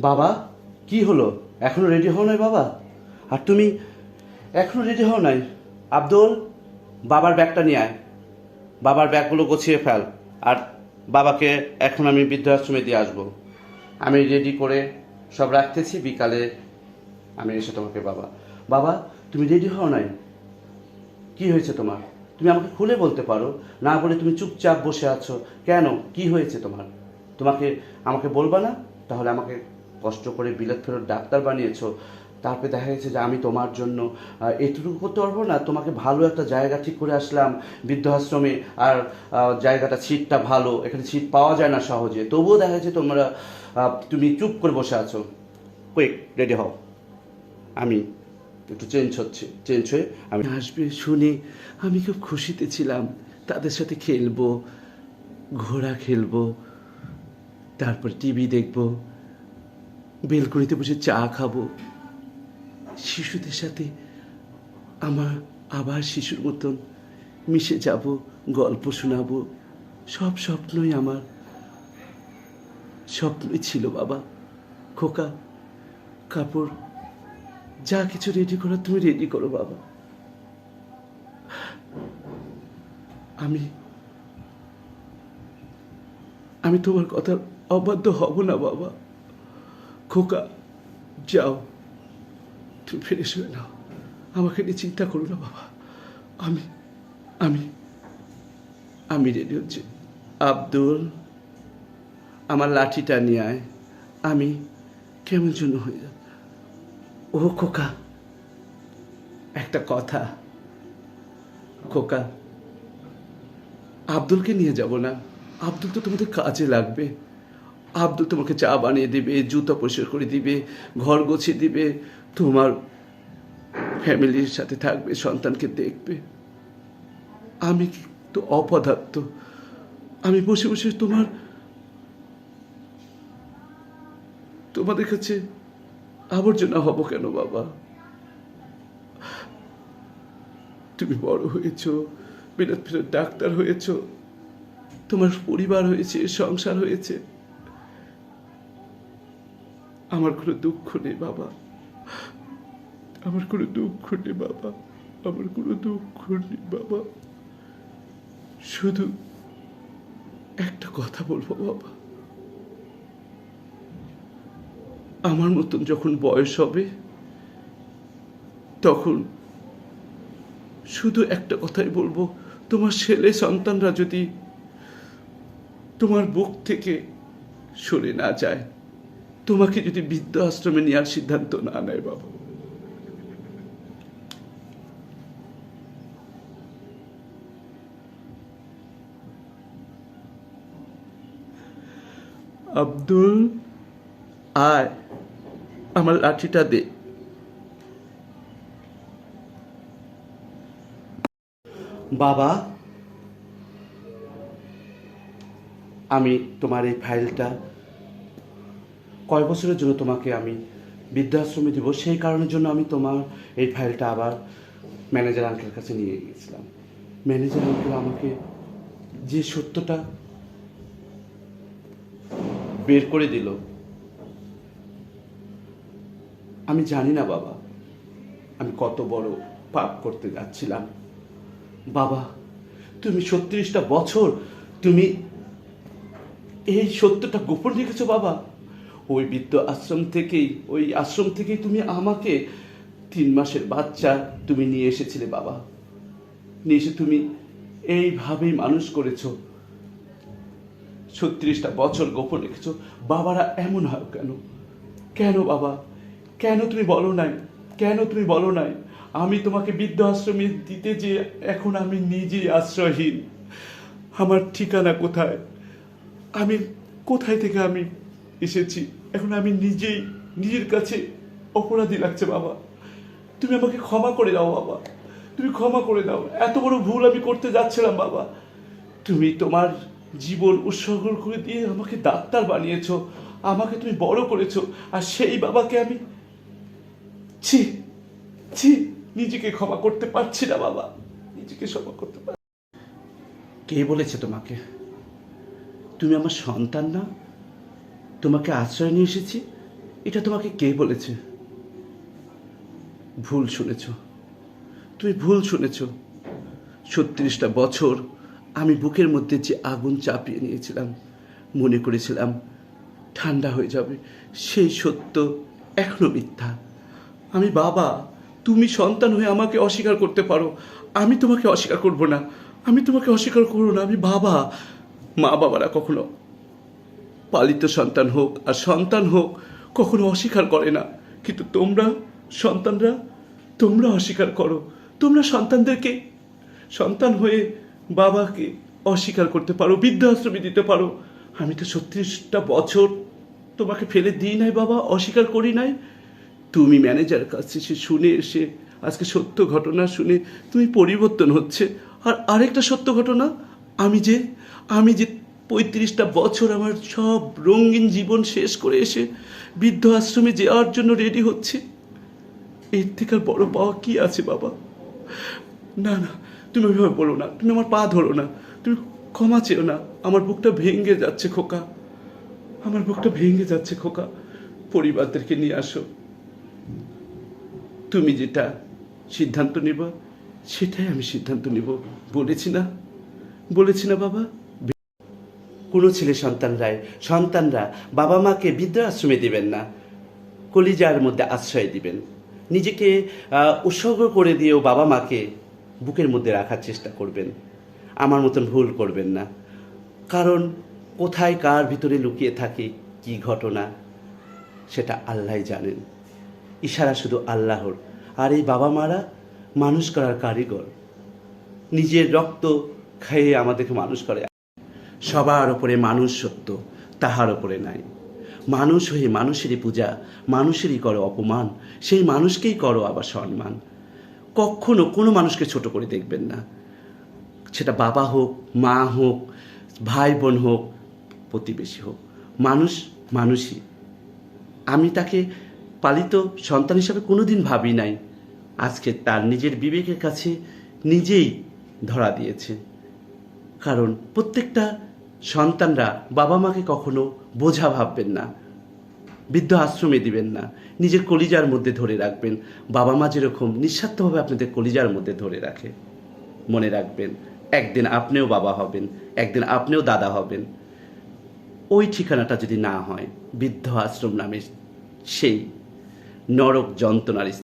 বাবা, কি হলো? এখনও রেডি হও নাই বাবা? আর তুমি এখনও রেডি হও নাই? আব্দুল, বাবার ব্যাগটা নিয়ে আয়। বাবার ব্যাগগুলো গোছিয়ে ফেল। আর বাবাকে এখন আমি বৃদ্ধাশ্রমে দিয়ে আসব। আমি রেডি করে সব রাখতেছি, বিকালে আমি এসে তোমাকে বাবা। বাবা, তুমি রেডি হও নাই? কি হয়েছে তোমার? তুমি আমাকে খুলে বলতে পারো, না বলে তুমি চুপচাপ বসে আছো। কেন? কি হয়েছে তোমার? তোমাকে, আমাকে বলবা না? তাহলে আমাকে কষ্ট করে বিলেত ফেরত ডাক্তার বানিয়েছো, তারপরে দেখা গেছে যে আমি তোমার জন্য এটুকু করতে পারব না, তোমাকে ভালো একটা জায়গা ঠিক করে আসলাম বৃদ্ধাশ্রমে, আর জায়গাটা সিটটা ভালো, এখানে সিট পাওয়া যায় না সহজে। তবুও দেখা যাচ্ছে তোমরা তুমি চুপ করে বসে আছো। কুইক রেডি হও। আমি একটু চেঞ্জ হচ্ছে চেঞ্জ হয়ে আমি আসবে শুনে আমি খুব খুশিতে ছিলাম। তাদের সাথে খেলব, ঘোড়া খেলব, তারপর টিভি দেখব। বেলকনিতে বসে চা খাব। শিশুদের সাথে আমার আবার শিশুর মতন মিশে যাব, গল্প শোনাবো। সব স্বপ্নই আমার, স্বপ্নই ছিল বাবা। খোকা, কাপড়, যা কিছু রেডি করো, তুমি রেডি করো বাবা। আমি আমি তোমার কথা অবাধ্য হব না বাবা। খোকা, যাও। তুমি ফিরে শুয়ে নাও আমাকে নিয়ে চিন্তা করো না বাবা। আমি আমি আমি রেডি হচ্ছি। আব্দুল, আমার লাঠিটা নিয়ে আয়। আমি কেমন জন্য হয়ে যাব। ও খোকা, একটা কথা। খোকা, আব্দুলকে নিয়ে যাব না। আব্দুল তো তোমাদের কাজে লাগবে। আব্দুল তোমাকে চা বানিয়ে দিবে, জুতো পরিষ্কার করে দিবে, ঘর গোছিয়ে দিবে, তোমার ফ্যামিলির সাথে থাকবে, সন্তানকে দেখবে। আমি তো অপদার্থ? আমি বসে বসে তোমার, তোমাদের কাছে আবর্জনা হব কেন বাবা? তুমি বড় হয়েছো বিরাট বিরাট ডাক্তার হয়েছো, তোমার পরিবার হয়েছে, সংসার হয়েছে। আমার কোনো দুঃখ নেই, বাবা। আমার কোনো দুঃখ নেই, বাবা। আমার কোনো দুঃখ নেই, বাবা। শুধু একটা কথা বলব, বাবা। আমার মতন যখন বয়স হবে, তখন শুধু একটা কথাই বলব, তোমার ছেলে সন্তানরা যদি তোমার বুক থেকে সরে না যায় তোমাকে যদি বৃদ্ধ আশ্রমে নেওয়ার সিদ্ধান্ত না নেয়, বাবু। আব্দুল, আয়, আমার লাঠিটা দে। বাবা, আমি তোমার এই ফাইলটা কয় বছরের জন্য তোমাকে আমি বৃদ্ধাশ্রমে দিব? সেই কারণের জন্য আমি তোমার এই ফাইলটা আবার ম্যানেজার আঙ্কেলের কাছে নিয়ে গিয়েছিলাম। ম্যানেজার আঙ্কেল আমাকে যে সত্যটা বের করে দিল, আমি জানি না বাবা। আমি কত বড় পাপ করতে যাচ্ছিলাম। বাবা, তুমি ছত্রিশটা বছর তুমি এই সত্যটা গোপন রেখেছো বাবা। ওই বৃদ্ধ আশ্রম থেকেই, ওই আশ্রম থেকেই তুমি আমাকে তিন মাসের বাচ্চা তুমি নিয়ে এসেছিলে বাবা। নিয়ে এসে তুমি এইভাবেই মানুষ করেছ। ছত্রিশটা বছর গোপন রেখেছ। বাবারা এমন হয় কেন? কেন বাবা? কেন তুমি বলো নাই? কেন তুমি বলো নাই? আমি তোমাকে বৃদ্ধ আশ্রমে দিতে যে এখন আমি নিজেই আশ্রয়হীন। আমার ঠিকানা কোথায়? আমি কোথায় থেকে আমি এসেছি। এখন আমি নিজেই নিজের কাছে অপরাধী লাগছে, বাবা। তুমি আমাকে ক্ষমা করে দাও, বাবা। তুমি ক্ষমা করে দাও। এত বড় ভুল আমি করতে যাচ্ছিলাম, বাবা। তুমি তোমার জীবন উৎসর্গ করে দিয়ে আমাকে ডাক্তার বানিয়েছো, আমাকে তুমি বড় করেছ, আর সেই বাবাকে আমি ছি ছি, নিজেকে ক্ষমা করতে পারছি না, বাবা। নিজেকে ক্ষমা করতে পার কে বলেছে তোমাকে? তুমি আমার সন্তান না? তোমাকে আশ্রয় নিয়ে এসেছি? এটা তোমাকে কে বলেছে? ভুল শুনেছ। তুমি ভুল শুনেছ। ছত্রিশটা বছর আমি বুকের মধ্যে যে আগুন চাপিয়ে নিয়েছিলাম, মনে করেছিলাম ঠান্ডা হয়ে যাবে। সেই সত্য এখনও মিথ্যা। আমি বাবা, তুমি সন্তান হয়ে আমাকে অস্বীকার করতে পারো। আমি তোমাকে অস্বীকার করব না। আমি তোমাকে অস্বীকার করব না। আমি বাবা। মা বাবারা কখনো পালিত সন্তান হোক, আর সন্তান হোক কখনো অস্বীকার করে না। কিন্তু তোমরা সন্তানরা, তোমরা অস্বীকার করো। তোমরা সন্তানদেরকে, সন্তান হয়ে বাবাকে অস্বীকার করতে পারো, বৃদ্ধাশ্রমে দিতে পারো। আমি তো ছত্রিশটা বছর তোমাকে ফেলে দিই নাই বাবা, অস্বীকার করি নাই। তুমি ম্যানেজার কাছে সে শুনে এসে আজকে সত্য ঘটনা শুনে তুমি পরিবর্তন হচ্ছে। আর আরেকটা সত্য ঘটনা, আমি যে আমি যে পঁয়ত্রিশটা বছর আমার সব রঙিন জীবন শেষ করে এসে বৃদ্ধ আশ্রমে যাওয়ার জন্য রেডি হচ্ছে। এর থেকে আর বড় পাওয়া কি আছে বাবা? না না, তুমি ওইভাবে বলো না। তুমি আমার পা ধরো না। তুমি ক্ষমা চেও না। আমার বুকটা ভেঙে যাচ্ছে খোকা। আমার বুকটা ভেঙে যাচ্ছে খোকা। পরিবারদেরকে নিয়ে আসো। তুমি যেটা সিদ্ধান্ত নেব, সেটাই আমি সিদ্ধান্ত নেব। বলেছি না? বলেছি না বাবা? কোনো ছেলে সন্তানরাই। সন্তানরা বাবা মাকে বৃদ্ধাশ্রমে দিবেন না। কলিজার মধ্যে আশ্রয় দিবেন। নিজেকে উৎসর্গ করে দিয়েও বাবা মাকে বুকের মধ্যে রাখার চেষ্টা করবেন। আমার মতন ভুল করবেন না। কারণ কোথায় কার ভিতরে লুকিয়ে থাকে কি ঘটনা, সেটা আল্লাহ জানেন। ইশারা শুধু আল্লাহর। আর এই বাবা মারা মানুষ করার কারিগর। নিজের রক্ত খেয়ে আমাদেরকে মানুষ করে। সবার ওপরে মানুষ সত্য, তাহার ওপরে নাই। মানুষ হয়ে মানুষেরই পূজা, মানুষেরই করো অপমান, সেই মানুষকেই করো আবার সম্মান। কখনো কোনো মানুষকে ছোট করে দেখবেন না। সেটা বাবা হোক, মা হোক ভাই বোন হোক, প্রতিবেশী হোক, মানুষ মানুষই। আমি তাকে পালিত সন্তান হিসাবে কোনোদিন ভাবি নাই। আজকে তার নিজের বিবেকের কাছে নিজেই ধরা দিয়েছে। কারণ প্রত্যেকটা সন্তানরা বাবা মাকে কখনো বোঝা ভাববেন না, বৃদ্ধ আশ্রমে দিবেন না, নিজের কলিজার মধ্যে ধরে রাখবেন। বাবা মা যেরকম নিঃস্বার্থভাবে আপনাদের কলিজার মধ্যে ধরে রাখে, মনে রাখবেন, একদিন আপনিও বাবা হবেন, একদিন আপনিও দাদা হবেন। ওই ঠিকানাটা যদি না হয়, বৃদ্ধ আশ্রম নামে সেই নরক যন্ত্রণার